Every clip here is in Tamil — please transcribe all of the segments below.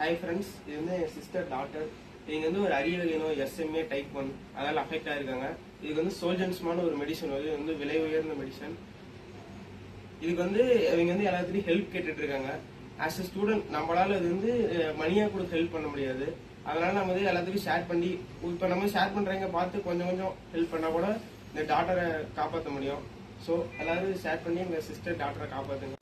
ஹாய் ஃப்ரெண்ட்ஸ் இது வந்து என் சிஸ்டர் டாக்டர் இவங்க வந்து ஒரு அரிய வகை நோய் எஸ்எம்ஏ டைப் ஒன் அதனால அஃபெக்ட் ஆயிருக்காங்க. இதுக்கு வந்து சோல்ஜன்ஸ்மான ஒரு மெடிசன் வருது இது வந்து விலை உயர்ந்த மெடிசன் இதுக்கு வந்து இவங்க வந்து எல்லாத்துலேயும் ஹெல்ப் கேட்டுட்டு இருக்காங்க ஆஸ் எ ஸ்டூடெண்ட் நம்மளால இது வந்து அஹ், மணியா கூட ஹெல்ப் பண்ண முடியாது. அதனால நம்ம வந்து எல்லாத்துக்கும் ஷேர் பண்ணி இப்போ நம்ம ஷேர் பண்றவங்க பார்த்து கொஞ்சம் கொஞ்சம் ஹெல்ப் பண்ணா கூட இந்த டாக்டரை காப்பாற்ற முடியும். ஸோ எல்லாரும் ஷேர் பண்ணி எங்க சிஸ்டர் டாக்டரை காப்பாத்துங்க.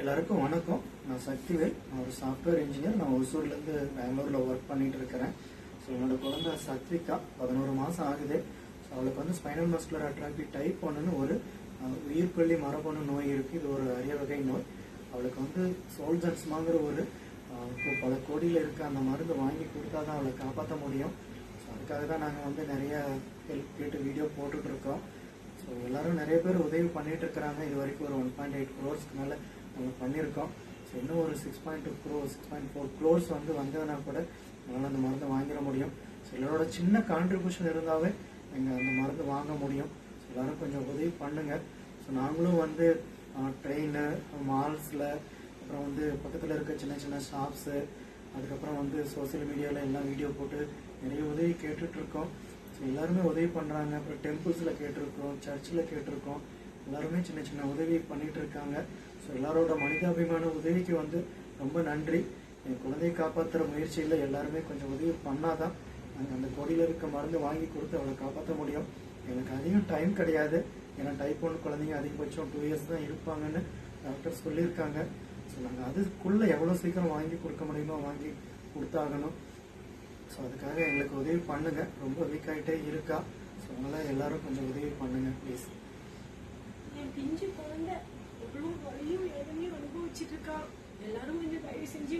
எல்லாருக்கும் வணக்கம். நான் சக்திவேல். நான் ஒரு சாஃப்ட்வேர் இன்ஜினியர் நான் ஒசூர்லேருந்து பெங்களூரில் ஒர்க் பண்ணிட்டு இருக்கிறேன் ஸோ என்னோட குழந்தை சத்விகா. பதினோரு மாதம் ஆகுது. ஸோ அவளுக்கு வந்து ஸ்பைனல் மஸ்குலர் அட்ராக்டி டைப் ஒன்றுன்னு ஒரு உயிர்ப்பள்ளி உயிர்கொல்லி மரபணு நோய் இருக்குது இது ஒரு அரிய வகை நோய். அவளுக்கு வந்து சோல்ஜன்ஸ்மாங்கிற ஒரு இப்போ பல கோடியில் இருக்க அந்த மருந்து வாங்கி கொடுத்தா தான் அவளை காப்பாற்ற முடியும். ஸோ அதுக்காக தான் நாங்கள் வந்து நிறைய ஹெல்ப் கேட்டு வீடியோ போட்டுட்ருக்கோம். ஸோ எல்லாரும் நிறைய பேர் உதவி பண்ணிட்டு இருக்கிறாங்க இது வரைக்கும் ஒரு ஒன் பாயிண்ட் எயிட் க்ரோர்ஸ்க்கு மேலே பண்ணியிருக்கோம். ஸோ இன்னும் ஒரு six point two crore six point four crores வந்து வந்ததுனா கூட நம்மளால் அந்த மருந்தை வாங்கிட முடியும். ஸோ எங்களோட சின்ன கான்ட்ரிபியூஷன் இருந்தாவே நீங்கள் அந்த மருந்து வாங்க முடியும். ஸோ எல்லாரும் கொஞ்சம் உதவி பண்ணுங்கள் ஸோ நாங்களும் வந்து ட்ரெயின் மால்ஸில் அப்புறம் வந்து பக்கத்தில் இருக்க சின்ன சின்ன ஷாப்ஸு அதுக்கப்புறம் வந்து சோஷியல் மீடியாவில் எல்லாம் வீடியோ போட்டு நிறைய உதவி கேட்டுட்ருக்கோம் ஸோ எல்லாருமே உதவி பண்ணுறாங்க அப்புறம் டெம்பிள்ஸில் கேட்டிருக்கோம் சர்ச்சில் கேட்டிருக்கோம். எல்லாருமே சின்ன சின்ன உதவி பண்ணிட்டு இருக்காங்க. ஸோ எல்லாரோட மனிதாபிமான உதவிக்கு வந்து ரொம்ப நன்றி. என் குழந்தையை காப்பாற்றுற முயற்சியில் எல்லாருமே கொஞ்சம் உதவி பண்ணாதான் நாங்கள் அந்த கொடியில் இருக்க மருந்து வாங்கி கொடுத்து அவளை காப்பாற்ற முடியும். எனக்கு அதிகம் டைம் கிடையாது. ஏன்னா டைப் ஒன்று குழந்தைங்க அதிகபட்சம் டூ இயர்ஸ் தான் இருப்பாங்கன்னு டாக்டர் சொல்லியிருக்காங்க. ஸோ நாங்கள் அதுக்குள்ளே எவ்வளோ சீக்கிரம் வாங்கி கொடுக்க முடியுமோ வாங்கி கொடுத்தாகணும். ஸோ அதுக்காக எங்களுக்கு உதவி பண்ணுங்கள் ரொம்ப வீக் ஆகிட்டே இருக்கா. ஸோ அதனால் எல்லோரும் கொஞ்சம் உதவி பண்ணுங்கள் ப்ளீஸ் பிஞ்சு குழந்தை எவ்வளவு வலியும் வேதனையும் அனுபவிச்சுட்டு இருக்கா. எல்லாரும் கொஞ்சம் தயவு செஞ்சு